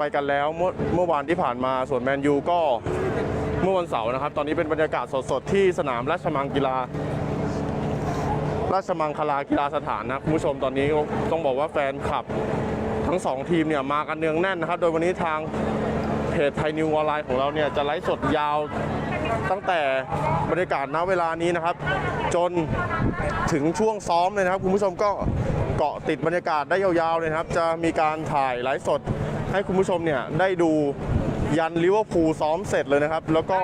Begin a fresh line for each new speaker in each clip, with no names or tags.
ไปกันแล้วเมื่อเมื่อวานที่ผ่านมาส่วนแมนยูก็เมื่อวันเสาร์นะครับ ตอนนี้เป็นบรรยากาศสดๆ ที่สนามราชมังกีฬา ราชมังคลากีฬาสถานนะคุณผู้ชมตอนนี้ต้องบอกว่าแฟนคลับทั้งสองทีมเนี่ยมากันเนืองแน่นนะครับ โดยวันนี้ทางเพจไทยนิวออนไลน์ของเราเนี่ยจะไลฟ์สดยาวตั้งแต่บรรยากาศณเวลานี้นะครับ จนถึงช่วงซ้อมเลยนะครับ คุณผู้ชมก็เกาะติดบรรยากาศได้ยาวๆเลยนะครับ จะมีการถ่ายไลฟ์สด ให้คุณผู้ชมเนี่ยได้ดูยันลิเวอร์พูลซ้อมเสร็จเลยนะครับ แล้วก็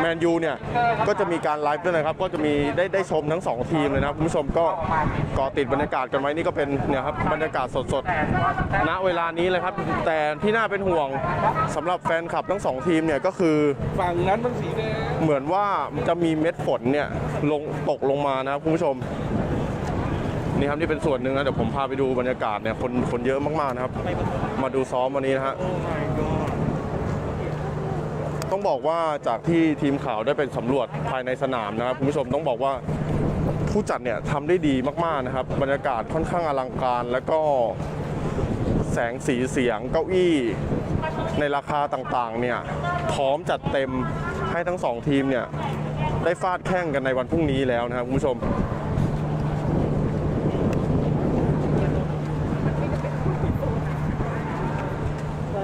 แมนยูเนี่ยก็จะมีการไลฟ์ด้วยนะครับ ก็จะมีได้ได้ชมทั้งสองทีมเลยนะครับคุณผู้ชมก็เกาะติดบรรยากาศกันไว้นี่ก็เป็นเนี่ยครับบรรยากาศสดๆณเวลานี้เลยครับ แต่ที่น่าเป็นห่วงสำหรับแฟนคลับทั้งสองทีมเนี่ยก็คือ
ฝั่งนั้นมันสีแดง
เหมือนว่าจะมีเม็ดฝนเนี่ยลงตกลงมานะครับคุณผู้ชม นี่ครับนี่เป็นส่วนหนึ่งนะเดี๋ยวผมพาไปดูบรรยากาศเนี่ยคนคนเยอะมากๆนะครับ มาดูซ้อมวันนี้นะฮะต้องบอกว่าจากที่ทีมข่าวได้ไปสำรวจภายในสนามนะครับคุณผู้ชมต้องบอกว่าผู้จัดเนี่ยทำได้ดีมากๆนะครับ บรรยากาศค่อนข้างอลังการ แล้วก็แสงสีเสียงเก้าอี้ในราคาต่างๆเนี่ยพร้อมจัดเต็มให้ทั้งสองทีมเนี่ยได้ฟาดแข่งกันในวันพรุ่งนี้แล้วนะครับคุณผู้ชม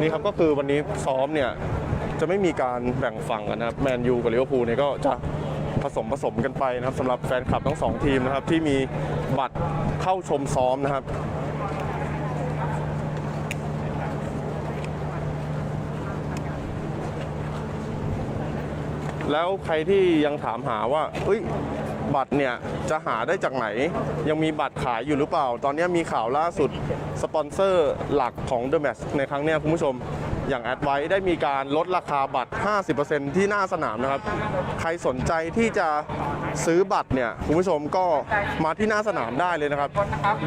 นี่ครับก็คือวันนี้ซ้อมเนี่ยจะไม่มีการแบ่งฝั่งกันนะครับแมนยูกับลิเวอร์พูลเนี่ยก็จะผสมผสมกันไปนะครับสำหรับแฟนคลับทั้งสองทีมนะครับที่มีบัตรเข้าชมซ้อมนะครับแล้วใครที่ยังถามหาว่าเอ้ย บัตรเนี่ยจะหาได้จากไหน ยังมีบัตรขายอยู่หรือเปล่า ตอนนี้มีข่าวล่าสุด สปอนเซอร์หลักของ The Match ในครั้งนี้คุณผู้ชมอย่างแอดไว้ได้มีการลดราคาบัตร 50%ที่หน้าสนามนะครับ ใครสนใจที่จะซื้อบัตรเนี่ยคุณผู้ชมก็มาที่หน้าสนามได้เลยนะครับ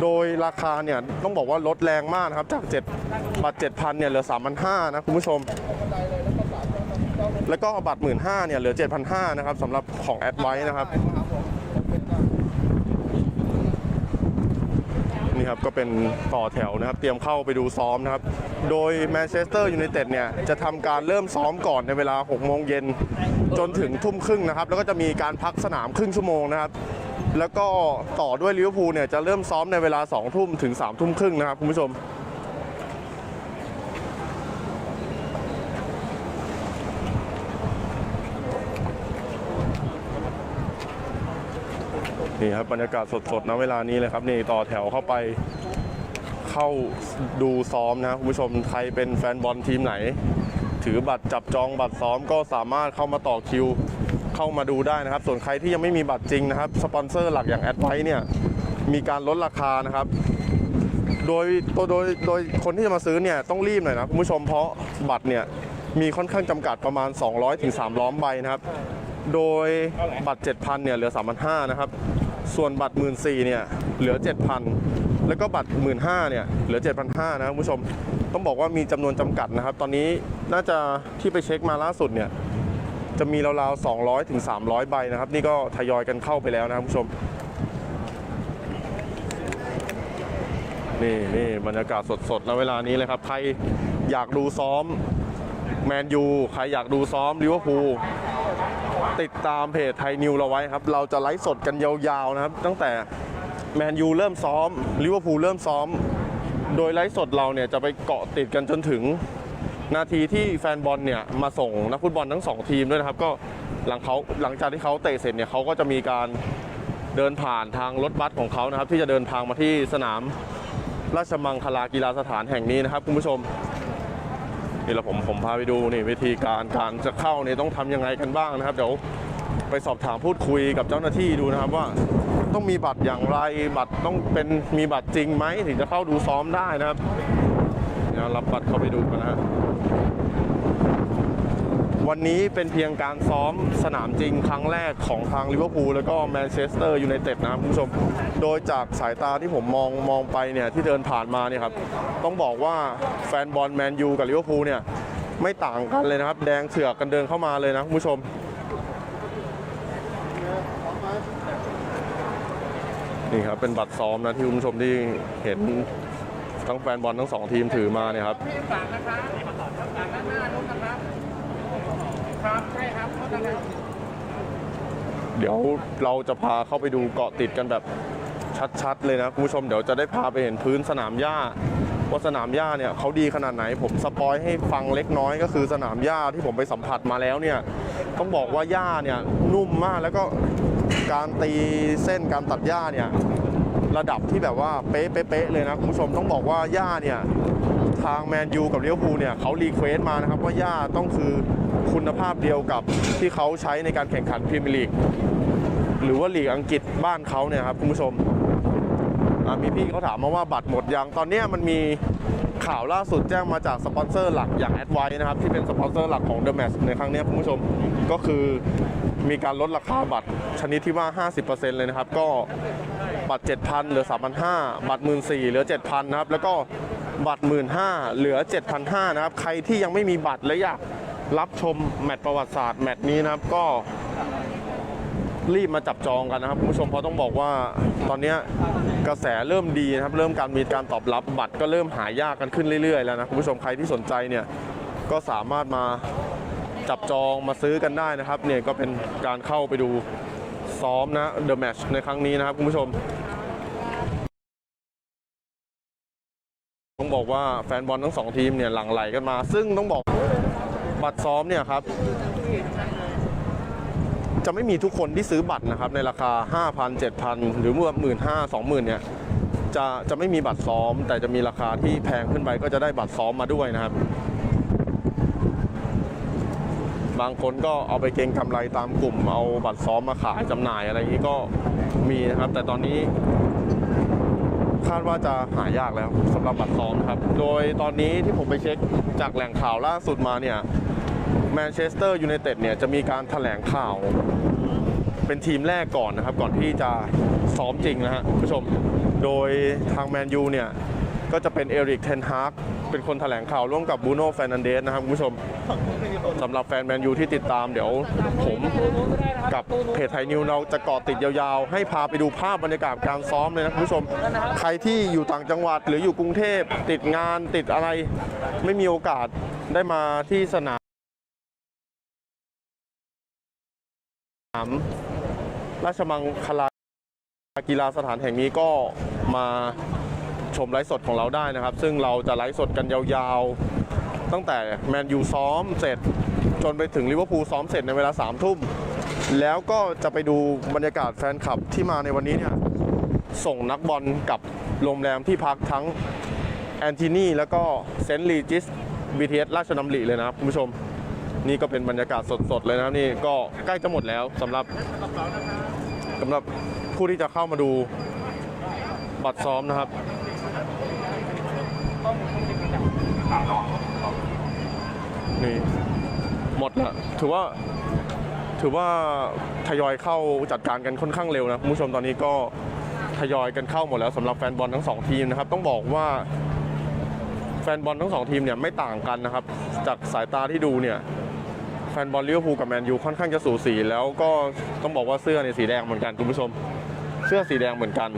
โดยราคาเนี่ยต้องบอกว่าลดแรงมากนะครับ จาก 7 บัตร 7,000 เนี่ยเหลือ 3,500 นะคุณผู้ชม แล้วก็บัตร 1 5ื่นเนี่ยเหลือ 7,500 นะครับสำหรับของแอดไว้นะครับ นี่ครับก็เป็นต่อแถวนะครับ เตรียมเข้าไปดูซ้อมนะครับ โดยแมนเชสเตอร์ยูไนเต็ดเนี่ยจะทำการเริ่มซ้อมก่อนในเวลา6โมงเย็นจนถึงทุ่มครึ่งนะครับ แล้วก็จะมีการพักสนามครึ่งชั่วโมงนะครับ แล้วก็ต่อด้วยลิเวอร์พูลเนี่ยจะเริ่มซ้อมในเวลา2ทุ่มถึง3ทุ่มครึ่งนะครับคุณผู้ชม นี่ครับบรรยากาศสดๆนะเวลานี้เลยครับนี่ต่อแถวเข้าไปเข้าดูซ้อมนะคุณผู้ชมใครเป็นแฟนบอลทีมไหน ถือบัตรจับจองบัตรซ้อมก็สามารถเข้ามาต่อคิวเข้ามาดูได้นะครับ ส่วนใครที่ยังไม่มีบัตรจริงนะครับสปอนเซอร์หลักอย่างแอดไวเนี่ยมีการลดราคานะครับ โดยตัวโดยโดยคนที่จะมาซื้อเนี่ยต้องรีบหน่อยนะคุณผู้ชมเพราะบัตรเนี่ยมีค่อนข้างจำกัดประมาณ 200ถึง300ใบนะครับ โดยบัตร 7,000เนี่ยเหลือ 3,500นะครับ ส่วนบัตร 1 4 0 0เนี่ยเหลือ 7,000 แล้วก็บัตร 1 5 0 0เนี่ยเหลือ 7,500นะครับคุณผู้ชมต้องบอกว่ามีจำนวนจำกัดนะครับ ตอนนี้น่าจะที่ไปเช็คมาล่าสุดเนี่ยจะมีราวๆ200ถึง300 ใบนะครับ นี่ก็ทยอยกันเข้าไปแล้วนะครับคุณผู้ชม นี่นี่บรรยากาศสดๆณเวลานี้เลยครับ ใครอยากดูซ้อมแมนยูใครอยากดูซ้อมลิเวอร์พูล ติดตามเพจไทยนิวเราไว้ครับ เราจะไลฟ์สดกันยาวๆนะครับ ตั้งแต่แมนยูเริ่มซ้อมลิเวอร์พูลเริ่มซ้อม โดยไลฟ์สดเราเนี่ยจะไปเกาะติดกันจนถึง นาทีที่แฟนบอลเนี่ยมาส่งนักฟุตบอลทั้งสองทีมด้วยนะครับ ก็หลังเขาหลังจากที่เขาเตะเสร็จเนี่ยเขาก็จะมีการเดินผ่านทางรถบัสของเขานะครับ ที่จะเดินทางมาที่สนามราชมังคลากีฬาสถานแห่งนี้นะครับคุณผู้ชม นี่เราผมผมพาไปดูนี่วิธีการการจะเข้าเนี่ยต้องทำยังไงกันบ้างนะครับ เดี๋ยวไปสอบถามพูดคุยกับเจ้าหน้าที่ดูนะครับว่า ต้องมีบัตรอย่างไรบัตรต้องเป็นมีบัตรจริงไหมถึงจะเข้าดูซ้อมได้นะครับ เดี๋ยวรับบัตรเข้าไปดูกันนะฮะ วันนี้เป็นเพียงการซ้อมสนามจริงครั้งแรกของทางลิเวอร์พูลแล้วก็แมนเชสเตอร์ยูไนเต็ดนะครับคุณผู้ชม โดยจากสายตาที่ผมมองมองไปเนี่ยที่เดินผ่านมาเนี่ยครับต้องบอกว่าแฟนบอลแมนยูกับลิเวอร์พูลเนี่ยไม่ต่างกันเลยนะครับ แดงเถือกกันเดินเข้ามาเลยนะคุณผู้ชมนี่ครับเป็นบัตรซ้อมนะที่คุณผู้ชมที่เห็นทั้งแฟนบอลทั้งสองทีมถือมาเนี่ยครับ
พี่ฝากนะ ครับใช่ครับโทษนะครับ
เดี๋ยวเราจะพาเข้าไปดูเกาะติดกันแบบชัดๆเลยนะคุณผู้ชมเดี๋ยวจะได้พาไปเห็นพื้นสนามหญ้าว่าสนามหญ้าเนี่ยเขาดีขนาดไหน ผมสปอยให้ฟังเล็กน้อยก็คือสนามหญ้าที่ผมไปสัมผัสมาแล้วเนี่ยต้องบอกว่าหญ้าเนี่ยนุ่มมากแล้วก็การตีเส้นการตัดหญ้าเนี่ยระดับที่แบบว่าเป๊ะเป๊ะๆเลยนะคุณผู้ชมต้องบอกว่าหญ้าเนี่ยทางแมนยูกับเลี้ยวภูเนี่ยเขารีเควสต์มานะครับว่าหญ้าต้องคือ คุณภาพเดียวกับที่เขาใช้ในการแข่งขันพรีเมียร์ลีกหรือว่าลีกอังกฤษบ้านเขาเนี่ยครับคุณผู้ชมมีพี่เขาถามมาว่าบัตรหมดยังตอนนี้มันมีข่าวล่าสุดแจ้งมาจากสปอนเซอร์หลักอย่างแอดไวนะครับที่เป็นสปอนเซอร์หลักของ The Match ในครั้งนี้คุณผู้ชมก็คือมีการลดราคาบัตรชนิดที่ว่า 50%เลยนะครับ ก็บัตร 7,000 เหลือ 3,500 บัตร 14,000 เหลือ 7,000 นะครับ แล้วก็บัตร 15,000 เหลือ 7,500 นะครับ ใครที่ยังไม่มีบัตรและอยาก รับชมแมตช์ประวัติศาสตร์แมตช์นี้นะครับก็รีบมาจับจองกันนะครับคุณผู้ชมเพราะต้องบอกว่าตอนนี้กระแสเริ่มดีนะครับ เริ่มการมีการตอบรับบัตรก็เริ่มหายากกันขึ้นเรื่อยๆแล้วนะคุณผู้ชมใครที่สนใจเนี่ยก็สามารถมาจับจองมาซื้อกันได้นะครับเนี่ยก็เป็นการเข้าไปดูซ้อมนะ The Match ในครั้งนี้นะครับคุณผู้ชม ต้องบอกว่าแฟนบอลทั้งสองทีมเนี่ยหลั่งไหลกันมา ซึ่งต้องบอก บัตรซ้อมเนี่ยครับ จะไม่มีทุกคนที่ซื้อบัตรนะครับ ในราคา 5,000 7,000 หรือเมื่อหมื่นห้าสองหมื่นเนี่ยจะจะไม่มีบัตรซ้อม แต่จะมีราคาที่แพงขึ้นไปก็จะได้บัตรซ้อมมาด้วยนะครับ บางคนก็เอาไปเก็งกำไรตามกลุ่ม เอาบัตรซ้อมมาขายจำหน่ายอะไรอย่างนี้ก็มีนะครับ แต่ตอนนี้คาดว่าจะหายากแล้วสำหรับบัตรซ้อมนะครับ โดยตอนนี้ที่ผมไปเช็คจากแหล่งข่าวล่าสุดมาเนี่ย มนเชสเตอร์ยูไนเต็ดเนี่ยจะมีการถแถลงข่าวเป็นทีมแรกก่อนนะครับ ก่อนที่จะซ้อมจริงนะฮะคุณผู้ชม โดยทางแมนยูเนี่ยก็จะเป็นเอริกเทนฮาร์กเป็นคนถแถลงข่าวร่วมกับบูโน่แฟนันเดสนะครับคุณผู้ชมสำหรับแฟนแมนยูที่ติดตามเดี๋ยวผมกับเพจไทยนิวเราจะเกาะติดยาวๆ ให้พาไปดูภาพบรรยากาศการซ้อมเลยนะคุณผู้ชม ใครที่อยู่ต่างจังหวัดหรืออยู่กรุงเทพติดงานติดอะไร ไม่มีโอกาสได้มาที่สนามามราชมังคลากีฬาสถานแห่งนี้ก็มาชมไลฟ์สดของเราได้นะครับ ซึ่งเราจะไลฟ์สดกันยาวๆ ตั้งแต่แมนยูซ้อมเสร็จ จนไปถึงลิเวอร์พูลซ้อมเสร็จในเวลา3ามทุ่ม แล้วก็จะไปดูบรรยากาศแฟนคลับที่มาในวันนี้เนี่ยส่งนักบอลกับโรงแรมที่พักทั้งแอนทินีแล้วก็เซนต์ลีจิส BTS ราชดำริเลยนะครับคุณผู้ชม นี่ก็เป็นบรรยากาศสดๆเลยนะครับนี่ก็ใกล้จะหมดแล้วสำหรับสำหรับผู้ที่จะเข้ามาดูบัตรซ้อมนะครับนี่หมดละถือว่าถือว่าทยอยเข้าจัดการกันค่อนข้างเร็วนะคุณผู้ชมตอนนี้ก็ทยอยกันเข้าหมดแล้วสำหรับแฟนบอลทั้งสองทีมนะครับ ต้องบอกว่าแฟนบอลทั้งสองทีมเนี่ยไม่ต่างกันนะครับ จากสายตาที่ดูเนี่ย แฟนบอลลิเวอร์พูลกับแมนยูค่อนข้างจะสูสี แล้วก็ต้องบอกว่าเสื้อเนี่ยสีแดงเหมือนกันคุณผู้ชม เสื้อสีแดงเหมือนกัน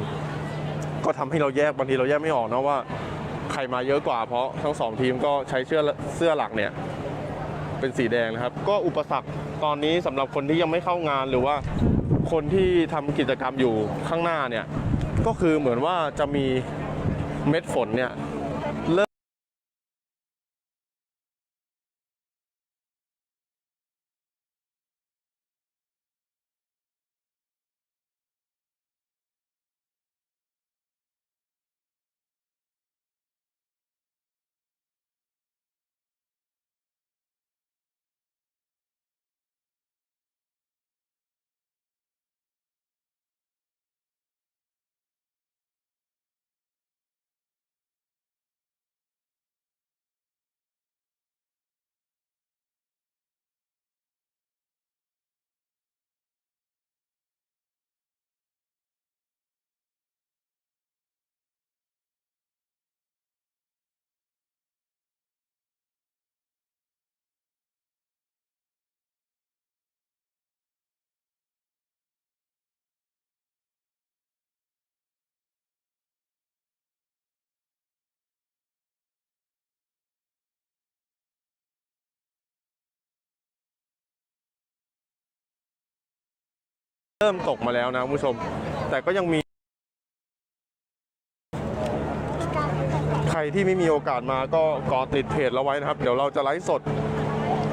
ก็ทำให้เราแยกบางทีเราแยกไม่ออกนะว่าใครมาเยอะกว่าเพราะทั้งสองทีมก็ใช้เสื้อเสื้อหลักเนี่ยเป็นสีแดงนะครับ ก็อุปสรรคตอนนี้สำหรับคนที่ยังไม่เข้างานหรือว่าคนที่ทำกิจกรรมอยู่ข้างหน้าเนี่ยก็คือเหมือนว่าจะมีเม็ดฝนเนี่ย เริ่มตกมาแล้วนะคุณผู้ชม แต่ก็ยังมี ใครที่ไม่มีโอกาสมาก็กอติดเพจเราไว้นะครับ เดี๋ยวเราจะไลฟ์สด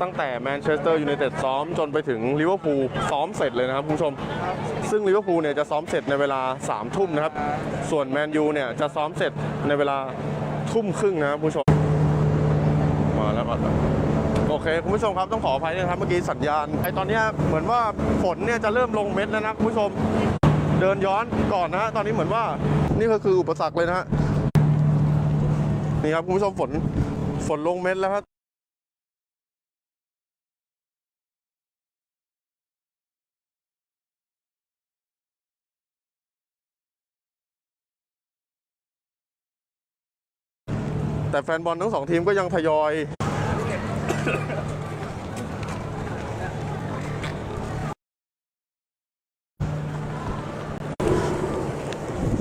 ตั้งแต่แมนเชสเตอร์ยูไนเต็ดซ้อมจนไปถึงลิเวอร์พูลซ้อมเสร็จเลยนะครับคุณผู้ชม ซึ่งลิเวอร์พูลเนี่ยจะซ้อมเสร็จในเวลา3ามทุ่มนะครับ ส่วนแมนยูเนี่ยจะซ้อมเสร็จในเวลาทุ่มครึ่งนะครับคุณผู้ชม มาแล้วมาแล้ว เคคุณผู้ชมครับต้องขออภัยด้วยนะครับเมื่อกี้สัญญาณไอตอนนี้เหมือนว่าฝนเนี่ยจะเริ่มลงเม็ดแล้วนะคุณผู้ชม เดินย้อนก่อนนะฮะตอนนี้เหมือนว่านี่ก็คืออุปสรรคเลยนะฮะนี่ครับคุณผู้ชมฝนฝนลงเม็ดแล้วครับแต่แฟนบอลทั้งสองทีมก็ยังทยอย ฝ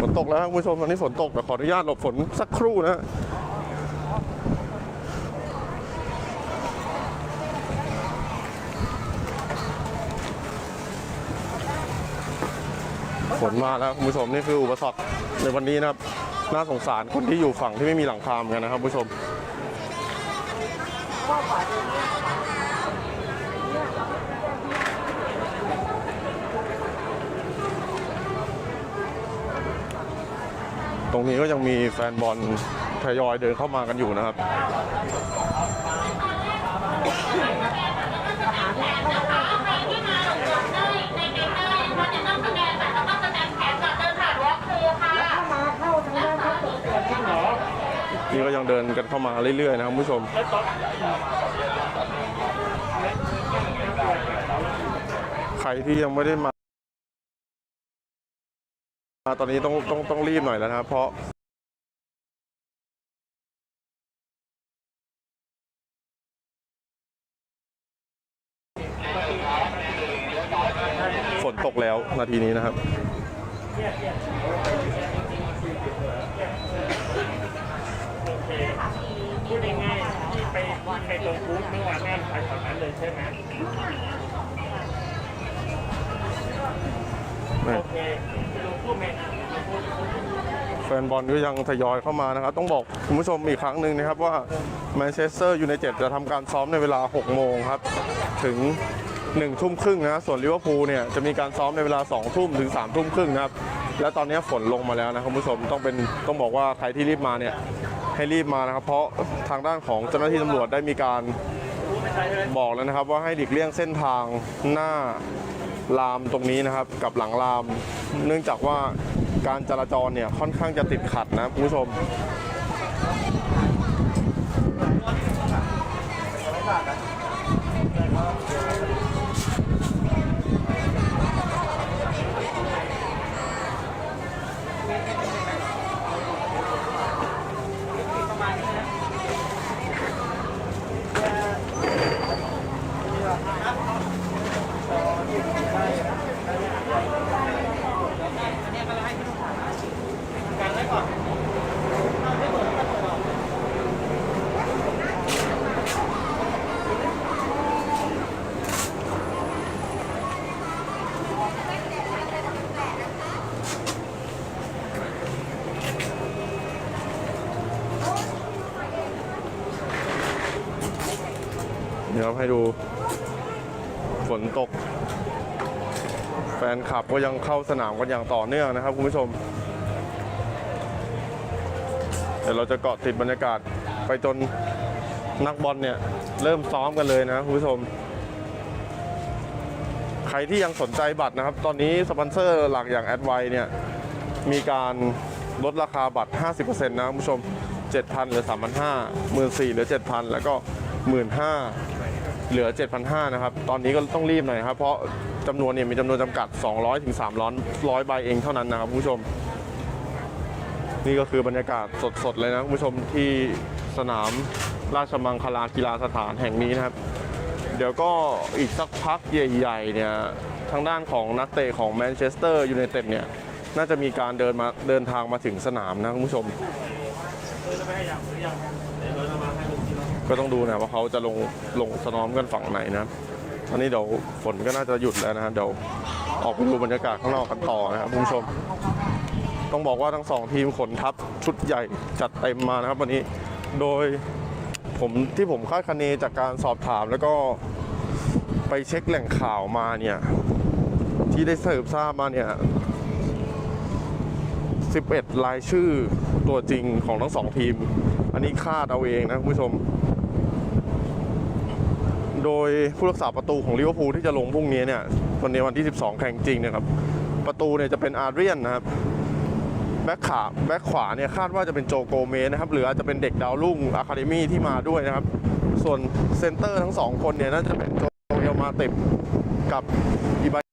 นตกแล้วคุณผู้ชมตอนนี้ฝนตกแต่ขออนุญาตหลบฝนสักครู่นะฮะฝนมาแล้วคุณผู้ชมนี่คืออุปสรรคในวันนี้นะครับ น่าสงสารคนที่อยู่ฝั่งที่ไม่มีหลังคาเหมือนกันนะครับคุณผู้ชม รงนี้ก็ยังมีแฟนบอลทยอยเดินเข้ามากันอยู่นะครับนี่ก็ยังเดินกันเข้ามาเรื่อยๆนะครับผู้ชมใครที่ยังไม่ได้มา ตอนนี้ต้องต้องต้องรีบหน่อยแล้วนะครับ เพราะฝนตกแล้วนาทีนี้นะครับ
พูดง่ายๆที่ไปไปตรงบูธเมื่อวานแม่ไปแถวนั้นเลยใช่ไหมโอเคไปลงพูดไหม
แฟนบอลก็ยังทยอยเข้ามานะครับ ต้องบอกคุณผู้ชมอีกครั้งหนึ่งนะครับว่าแมนเชสเตอร์ยูไนเต็ดจะทำการซ้อมในเวลา 6 โมงครับ ถึง 1 ทุ่มครึ่งนะ ส่วนลิเวอร์พูลเนี่ยจะมีการซ้อมในเวลา 2 ทุ่มถึง 3 ทุ่มครึ่งนะครับ และตอนนี้ฝนลงมาแล้วนะคุณผู้ชมต้องเป็นต้องบอกว่าใครที่รีบมาเนี่ยให้รีบมานะครับ เพราะทางด้านของเจ้าหน้าที่ตำรวจได้มีการบอกแล้วนะครับ ว่าให้หลีกเลี่ยงเส้นทางหน้าลามตรงนี้นะครับ กับหลังลาม เนื่องจากว่า การจราจรเนี่ยค่อนข้างจะติดขัดนะคุณผู้ชม ให้ดู ฝนตก แฟนคลับก็ยังเข้าสนามกันอย่างต่อเนื่องนะครับคุณผู้ชมเดี๋ยวเราจะเกาะติดบรรยากาศไปจนนักบอลเนี่ยเริ่มซ้อมกันเลยนะคุณผู้ชม ใครที่ยังสนใจบัตรนะครับ ตอนนี้สปอนเซอร์หลักอย่างแอดไวเนี่ยมีการลดราคาบัตร 50%นะคุณผู้ชม 7,000หลือ3,500 14,000หลือ 7,000 แล้วก็ 15,000 เหลือ 7,500 นะครับ ตอนนี้ก็ต้องรีบหน่อยครับ เพราะจำนวนเนี่ยมีจำนวนจำกัด 200ถึง300 100ใบเองเท่านั้นนะครับคุณผู้ชม นี่ก็คือบรรยากาศสดๆ เลยนะคุณผู้ชมที่สนามราชมังคลากีฬาสถานแห่งนี้นะครับ เดี๋ยวก็อีกสักพักใหญ่ๆเนี่ยทางด้านของนักเตะของแมนเชสเตอร์ยูไนเต็ดเนี่ยน่าจะมีการเดินมาเดินทางมาถึงสนามนะคุณผู้ชม ก็ต้องดูนะว่าเขาจะลงลงสนามกันฝั่งไหนนะครับตอนนี้เดี๋ยวฝนก็น่าจะหยุดแล้วนะฮะเดี๋ยวออกไปดูบรรยากาศข้างนอกกันต่อนะครับคุณผู้ชม ต้องบอกว่าทั้งสองทีมขนทัพชุดใหญ่จัดเต็มมานะครับวันนี้โดยผมที่ผมคาดคะเนจากการสอบถามแล้วก็ไปเช็คแหล่งข่าวมาเนี่ย ที่ได้สืบทราบมาเนี่ย 11 รายชื่อตัวจริงของทั้งสองทีม อันนี้คาดเอาเองนะคุณผู้ชม โดยผู้รักษาประตูของลิเวอร์พูลที่จะลงพรุ่งนี้เนี่ยวันนี้วันที่ 12 แข่งจริงเนะครับ ประตูเนี่ยจะเป็นอาร์เรียนนะครับแบ็คขาแบ็คขวาเนี่ยคาดว่าจะเป็นโจโกเมสนะครับหรืออาจจะเป็นเด็กดาวรุ่งอะคาเดมี่ที่มาด้วยนะครับ ส่วนเซนเตอร์ทั้งสองคนเนี่ยน่าจะเป็นโจเอลมาเต็บกับอิบา